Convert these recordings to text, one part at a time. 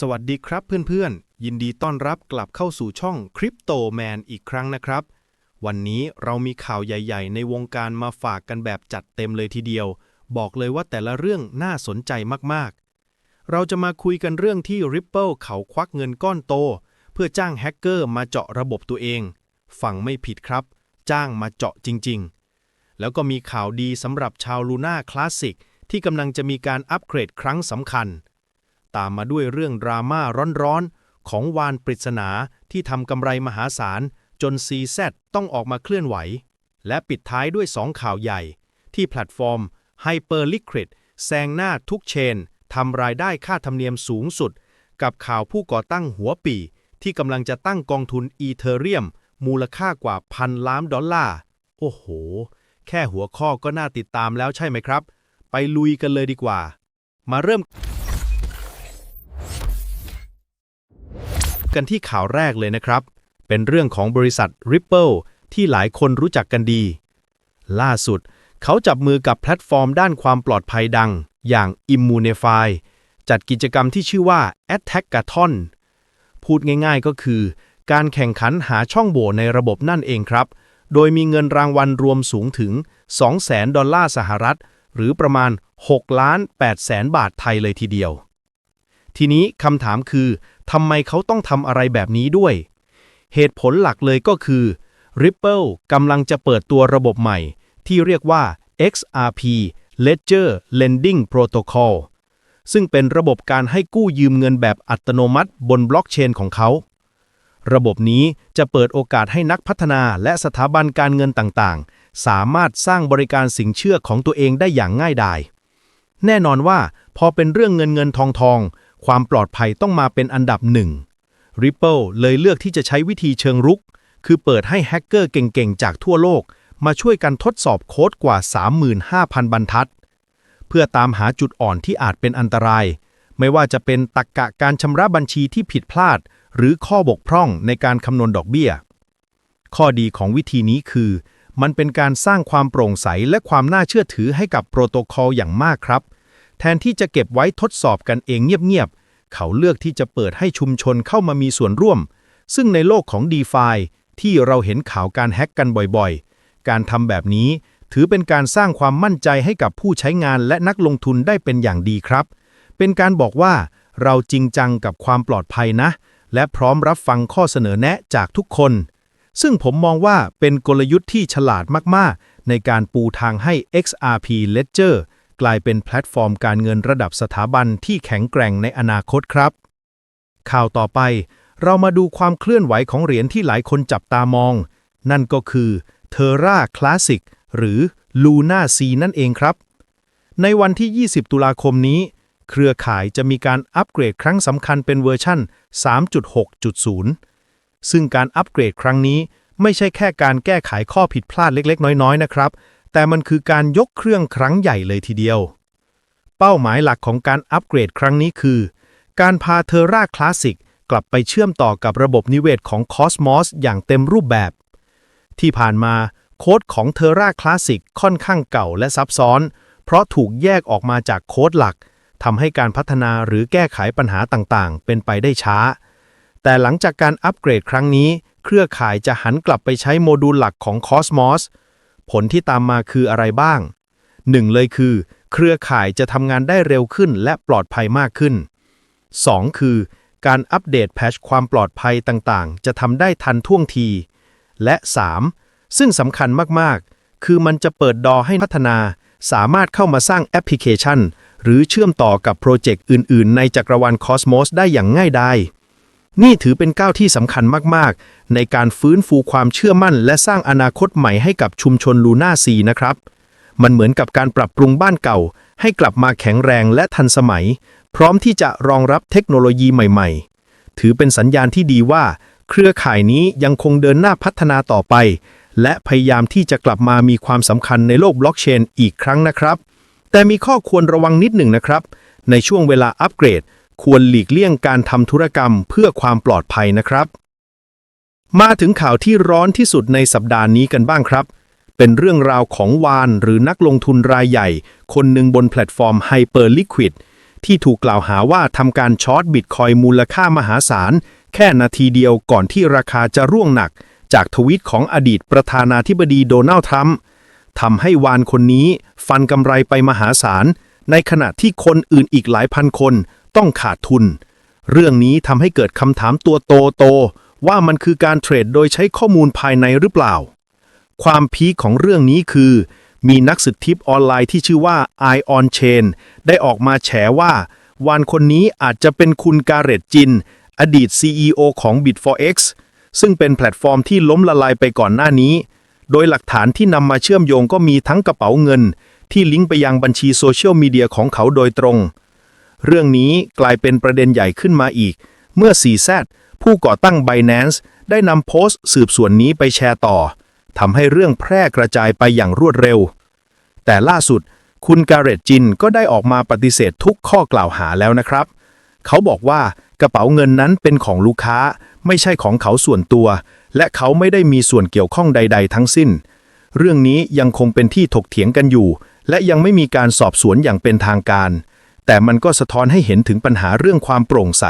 สวัสดีครับเพื่อนๆ ยินดีต้อนรับกลับเข้าสู่ช่อง Crypto Man อีกครั้งนะครับ วันนี้เรามีข่าวใหญ่ ๆ ในวงการมาฝากกันแบบจัดเต็มเลยทีเดียว บอกเลยว่าแต่ละเรื่องน่าสนใจมากๆ เราจะมาคุยกันเรื่องที่ Ripple เขาควักเงินก้อนโต เพื่อจ้างแฮกเกอร์มาเจาะระบบตัวเอง ฟังไม่ผิดครับ จ้างมาเจาะจริง ๆ แล้วก็มีข่าวดีสำหรับชาวลูน่าคลาสสิกที่กำลังจะมีการอัปเกรดครั้งสำคัญ ตามมาด้วยเรื่องดราม่าร้อนๆ ของวานปริศนาที่ทำกำไรมหาศาล จน CZ ต้องออกมาเคลื่อนไหว และปิดท้ายด้วย2ข่าวใหญ่ ที่แพลตฟอร์ม Hyperliquid แซงหน้าทุกเชนทำรายได้ค่าธรรมเนียมสูงสุด กับข่าวผู้ก่อตั้งหัวปี ที่กำลังจะตั้งกองทุนอีเทเรียมมูลค่ากว่าพันล้านดอลลาร์ โอ้โห แค่หัวข้อก็น่าติดตามแล้วใช่ไหมครับ ไปลุยกันเลยดีกว่า มาเริ่ม กันที่ข่าวแรกเลยนะครับ เป็นเรื่องของบริษัท Ripple ที่หลายคนรู้จักกันดี ล่าสุด เขาจับมือกับแพลตฟอร์มด้านความปลอดภัยดัง อย่าง Immunify จัดกิจกรรมที่ชื่อว่า Attackathon พูดง่ายๆก็คือ การแข่งขันหาช่องโหว่ในระบบนั่นเองครับ โดยมีเงินรางวัลรวมสูงถึง 200,000 ดอลลาร์สหรัฐ หรือประมาณ6ล้าน8แสนบาทไทยเลยทีเดียว ทีนี้คำถามคือทำไมเขาต้องทำอะไรแบบนี้ด้วย เหตุผลหลักเลยก็คือ Ripple กำลังจะเปิดตัวระบบใหม่ ที่เรียกว่า XRP Ledger Lending Protocol ซึ่งเป็นระบบการให้กู้ยืมเงินแบบอัตโนมัติบนบล็อกเชนของเขา ระบบนี้จะเปิดโอกาสให้นักพัฒนาและสถาบันการเงินต่างๆ สามารถสร้างบริการสินเชื่อของตัวเองได้อย่างง่ายดาย แน่นอนว่าพอเป็นเรื่องเงินเงินทองทอง ความปลอดภัยต้องมาเป็นอันดับหนึ่ง Ripple เลยเลือกที่จะใช้วิธีเชิงรุก คือเปิดให้แฮกเกอร์เก่งๆ จากทั่วโลก มาช่วยกันทดสอบโค้ดกว่า 35,000 บรรทัด เพื่อตามหาจุดอ่อนที่อาจเป็นอันตราย ไม่ว่าจะเป็นตักกะการชำระบัญชีที่ผิดพลาด หรือข้อบกพร่องในการคำนวณดอกเบี้ย ข้อดีของวิธีนี้คือ มันเป็นการสร้างความโปร่งใสและความน่าเชื่อถือให้กับโปรโตคอลอย่างมากครับ แทนที่จะเก็บไว้ทดสอบกันเองเงียบๆ เขาเลือกที่จะเปิดให้ชุมชนเข้ามามีส่วนร่วม ซึ่งในโลกของ d e f i ที่เราเห็นข่าวการแฮ็กกันบ่อยๆ การทำแบบนี้ถือเป็นการสร้างความมั่นใจให้กับผู้ใช้งานและนักลงทุนได้เป็นอย่างดีครับ เป็นการบอกว่าเราจริงจังกับความปลอดภัยนะ และพร้อมรับฟังข้อเสนอแนะจากทุกคน ซึ่งผมมองว่าเป็นกลยุทธ์ที่ฉลาดมากๆ ในการปูทางให้ XRP Ledger กลายเป็นแพลตฟอร์มการเงินระดับสถาบันที่แข็งแกร่งในอนาคตครับ ข่าวต่อไป เรามาดูความเคลื่อนไหวของเหรียญที่หลายคนจับตามอง นั่นก็คือ Terra Classic หรือ Luna C นั่นเองครับ ในวันที่ 20 ตุลาคมนี้ เครือข่ายจะมีการอัปเกรดครั้งสำคัญเป็นเวอร์ชั่น 3.6.0 ซึ่งการอัปเกรดครั้งนี้ไม่ใช่แค่การแก้ไขข้อผิดพลาดเล็ก ๆ น้อย ๆ นะครับ แต่มันคือการยกเครื่องครั้งใหญ่เลยทีเดียว เป้าหมายหลักของการอัปเกรดครั้งนี้คือ การพา Terra Classic กลับไปเชื่อมต่อกับระบบนิเวศของ Cosmos อย่างเต็มรูปแบบ ที่ผ่านมาโค้ดของ Terra Classic ค่อนข้างเก่าและซับซ้อน เพราะถูกแยกออกมาจากโค้ดหลักทำให้การพัฒนาหรือแก้ไขปัญหาต่างๆ เป็นไปได้ช้า แต่หลังจากการอัปเกรดครั้งนี้ เครือข่ายจะหันกลับไปใช้โมดูลหลักของ Cosmos ผลที่ตามมาคืออะไรบ้างหนึ่งเลยคือ เครือข่ายจะทำงานได้เร็วขึ้นและปลอดภัยมากขึ้น 2. คือ การอัปเดตแพชความปลอดภัยต่างๆ จะทำได้ทันท่วงที และ 3. ซึ่งสำคัญมากๆ คือมันจะเปิดดอให้พัฒนา สามารถเข้ามาสร้างแอปพลิเคชัน หรือเชื่อมต่อกับโปรเจกต์อื่น ๆ ในจักรวาล Cosmos ได้อย่างง่ายดาย นี่ถือเป็นก้าวที่สำคัญมาก ๆ ในการฟื้นฟูความเชื่อมั่น และสร้างอนาคตใหม่ให้กับชุมชนลูน่าซีนะครับ มันเหมือนกับการปรับปรุงบ้านเก่า ให้กลับมาแข็งแรงและทันสมัย พร้อมที่จะรองรับเทคโนโลยีใหม่ ๆ ถือเป็นสัญญาณที่ดีว่า เครือข่ายนี้ยังคงเดินหน้าพัฒนาต่อไป และพยายามที่จะกลับมามีความสำคัญในโลกบล็อกเชนอีกครั้งนะครับ แต่มีข้อควรระวังนิดหนึ่งนะครับ ในช่วงเวลาอัปเกรด ควรหลีกเลี่ยงการทำธุรกรรมเพื่อความปลอดภัยนะครับ มาถึงข่าวที่ร้อนที่สุดในสัปดาห์นี้กันบ้างครับ เป็นเรื่องราวของวานหรือนักลงทุนรายใหญ่ คนหนึ่งบนแพลตฟอร์ม Hyperliquid ที่ถูกกล่าวหาว่าทำการช็อตบิตคอยมูลค่ามหาศาล แค่นาทีเดียวก่อนที่ราคาจะร่วงหนัก จากทวิตของอดีตประธานาธิบดีโดนัลด์ทรัมป์ทำให้วานคนนี้ฟันกำไรไปมหาศาล ในขณะที่คนอื่นอีกหลายพันคน ต้องขาดทุน เรื่องนี้ทำให้เกิดคำถามตัวโตโตว่ามันคือการเทรดโดยใช้ข้อมูลภายในหรือเปล่า ความพีคของเรื่องนี้คือ มีนักสืบทิปออนไลน์ที่ชื่อว่า Ion Chain ได้ออกมาแฉว่า วานคนนี้อาจจะเป็นคุณการเรตจิน อดีต CEO ของ Bit4X ซึ่งเป็นแพลตฟอร์มที่ล้มละลายไปก่อนหน้านี้ โดยหลักฐานที่นำมาเชื่อมโยงก็มีทั้งกระเป๋าเงิน ที่ลิงก์ไปยังบัญชีโซเชียลมีเดียของเขาโดยตรง เรื่องนี้กลายเป็นประเด็นใหญ่ขึ้นมาอีก เมื่อ 4Z ผู้ก่อตั้ง Binance ได้นำโพสต์สืบสวนนี้ไปแชร์ต่อทำให้เรื่องแพร่กระจายไปอย่างรวดเร็ว แต่ล่าสุด คุณการเรตจินก็ได้ออกมาปฏิเสธทุกข้อกล่าวหาแล้วนะครับ เขาบอกว่ากระเป๋าเงินนั้นเป็นของลูกค้า ไม่ใช่ของเขาส่วนตัว และเขาไม่ได้มีส่วนเกี่ยวข้องใด ๆ ทั้งสิ้น เรื่องนี้ยังคงเป็นที่ถกเถียงกันอยู่ และยังไม่มีการสอบสวนอย่างเป็นทางการ แต่มันก็สะท้อนให้เห็นถึงปัญหาเรื่องความโปร่งใส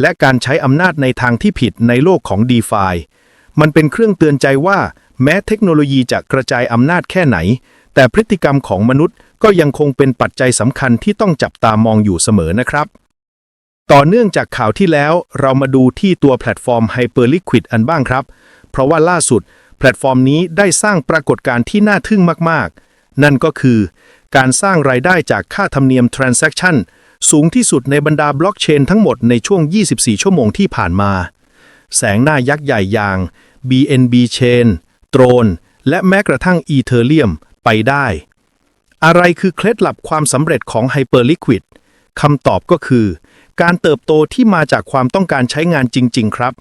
และการใช้อำนาจในทางที่ผิดในโลกของ d e f ามันเป็นเครื่องเตือนใจว่า แม้เทคโนโลยีจะกระจายอำนาจแค่ไหน แต่พฤติกรรมของมนุษย์ก็ยังคงเป็นปัจจัยสำคัญที่ต้องจับตามองอยู่เสมอนะครับ ต่อเนื่องจากข่าวที่แล้ว เรามาดูที่ตัวแพลตฟอร์ม Hyperliquid อันบ้างครับ เพราะว่าล่าสุด แพลตฟอร์มนี้ได้สร้างปรากฏการณ์ที่น่าทึ่งมาก ๆ นั่นก็คือ การสร้างรายได้จากค่าธรรมเนียม Transaction สูงที่สุดในบรรดาบล็อกเชนทั้งหมดในช่วง 24 ชั่วโมงที่ผ่านมา แสงหน้ายักษ์ใหญ่อย่าง BNB Chain โตรนและแม้กระทั่ง Ethereum ไปได้ อะไรคือเคล็ดลับความสำเร็จของ Hyperliquid คำตอบก็คือ การเติบโตที่มาจากความต้องการใช้งานจริง ๆ ครับ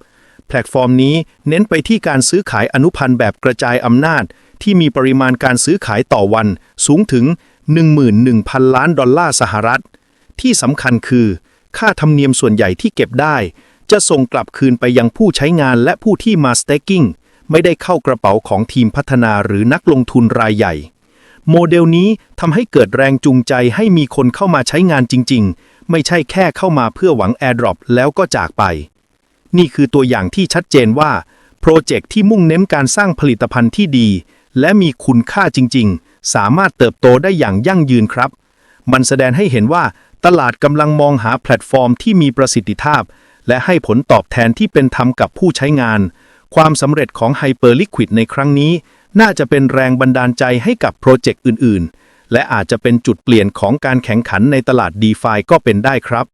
แพลตฟอร์มนี้เน้นไปที่การซื้อขายอนุพันธ์แบบกระจายอำนาจ ที่มีปริมาณการซื้อขายต่อวันสูงถึง 11,000 ล้านดอลลาร์สหรัฐ ที่สำคัญคือ ค่าธรรมเนียมส่วนใหญ่ที่เก็บได้ จะส่งกลับคืนไปยังผู้ใช้งานและผู้ที่มา staking ไม่ได้เข้ากระเป๋าของทีมพัฒนาหรือนักลงทุนรายใหญ่ โมเดลนี้ทำให้เกิดแรงจูงใจให้มีคนเข้ามาใช้งานจริง ๆ ไม่ใช่แค่เข้ามาเพื่อหวัง Airdrop แล้วก็จากไป นี่คือตัวอย่างที่ชัดเจนว่าโปรเจกต์ที่มุ่งเน้นการสร้างผลิตภัณฑ์ที่ดี และมีคุณค่าจริง ๆ สามารถเติบโตได้อย่างยั่งยืนครับ มันแสดงให้เห็นว่าตลาดกำลังมองหาแพลตฟอร์มที่มีประสิทธิภาพ และให้ผลตอบแทนที่เป็นธรรมกับผู้ใช้งาน ความสำเร็จของ Hyperliquid ในครั้งนี้ น่าจะเป็นแรงบันดาลใจให้กับโปรเจกต์อื่น ๆ และอาจจะเป็นจุดเปลี่ยนของการแข่งขันในตลาด d e f าก็เป็นได้ครับ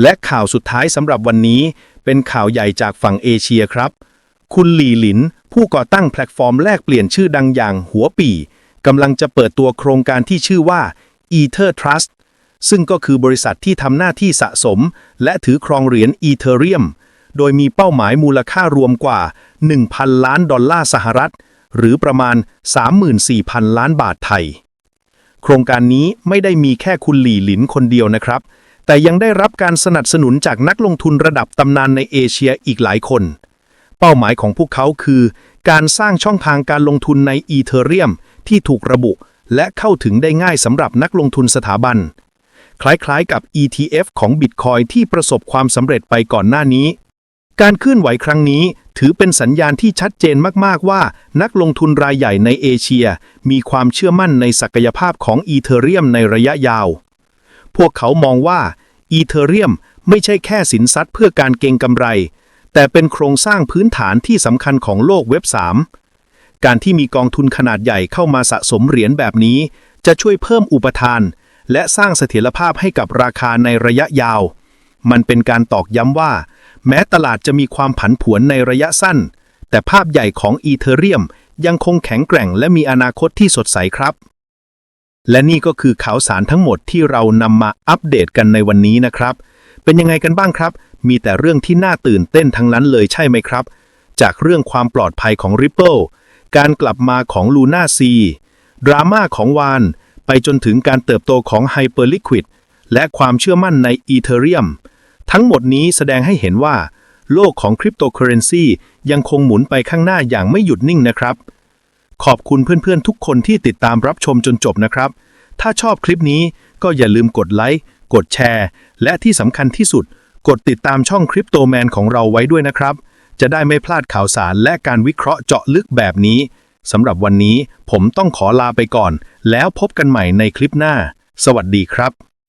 และข่าวสุดท้ายสำหรับวันนี้ เป็นข่าวใหญ่จากฝั่งเอเชียครับ คุณหลี่หลิน ผู้ก่อตั้งแพลตฟอร์มแลกเปลี่ยนชื่อดังอย่างหัวปีกำลังจะเปิดตัวโครงการที่ชื่อว่า Ether Trust ซึ่งก็คือบริษัทที่ทำหน้าที่สะสม และถือครองเหรียญ Ethereum โดยมีเป้าหมายมูลค่ารวมกว่า 1,000 ล้านดอลลาร์สหรัฐ หรือประมาณ 34,000 ล้านบาทไทย โครงการนี้ไม่ได้มีแค่คุณหลี่หลินคนเดียวนะครับ แต่ยังได้รับการสนับสนุนจากนักลงทุนระดับตำนานในเอเชียอีกหลายคน เป้าหมายของพวกเขาคือ การสร้างช่องทางการลงทุนในอีเทเรียมที่ถูกระบุ และเข้าถึงได้ง่ายสำหรับนักลงทุนสถาบัน คล้ายๆกับ ETF ของ Bitcoin ที่ประสบความสำเร็จไปก่อนหน้านี้ การเคลื่อนไหวครั้งนี้ถือเป็นสัญญาณที่ชัดเจนมากๆว่า นักลงทุนรายใหญ่ในเอเชีย มีความเชื่อมั่นในศักยภาพของอีเทเรียมในระยะยาว พวกเขามองว่าอีเทเรียมไม่ใช่แค่สินทรัพย์เพื่อการเก็งกำไร แต่เป็นโครงสร้างพื้นฐานที่สำคัญของโลกเว็บ 3 การที่มีกองทุนขนาดใหญ่เข้ามาสะสมเหรียญแบบนี้ จะช่วยเพิ่มอุปทาน และสร้างเสถียรภาพให้กับราคาในระยะยาว มันเป็นการตอกย้ำว่า แม้ตลาดจะมีความผันผวนในระยะสั้น แต่ภาพใหญ่ของอีเทเรียมยังคงแข็งแกร่งและมีอนาคตที่สดใสครับ และนี่ก็คือข่าวสารทั้งหมดที่เรานำมาอัปเดตกันในวันนี้นะครับ เป็นยังไงกันบ้างครับ มีแต่เรื่องที่น่าตื่นเต้นทั้งนั้นเลยใช่ไหมครับ จากเรื่องความปลอดภัยของ Ripple การกลับมาของ Luna C ดราม่าของวาน ไปจนถึงการเติบโตของ Hyperliquid และความเชื่อมั่นใน Ethereum ทั้งหมดนี้แสดงให้เห็นว่า โลกของคริปโตเคอเรนซียังคงหมุนไปข้างหน้าอย่างไม่หยุดนิ่งนะครับ ขอบคุณเพื่อนๆทุกคนที่ติดตามรับชมจนจบนะครับ ถ้าชอบคลิปนี้ก็อย่าลืมกดไลค์กดแชร์ และที่สำคัญที่สุด กดติดตามช่องคริปโตแมนของเราไว้ด้วยนะครับ จะได้ไม่พลาดข่าวสารและการวิเคราะห์เจาะลึกแบบนี้สำหรับวันนี้ผมต้องขอลาไปก่อน แล้วพบกันใหม่ในคลิปหน้า สวัสดีครับ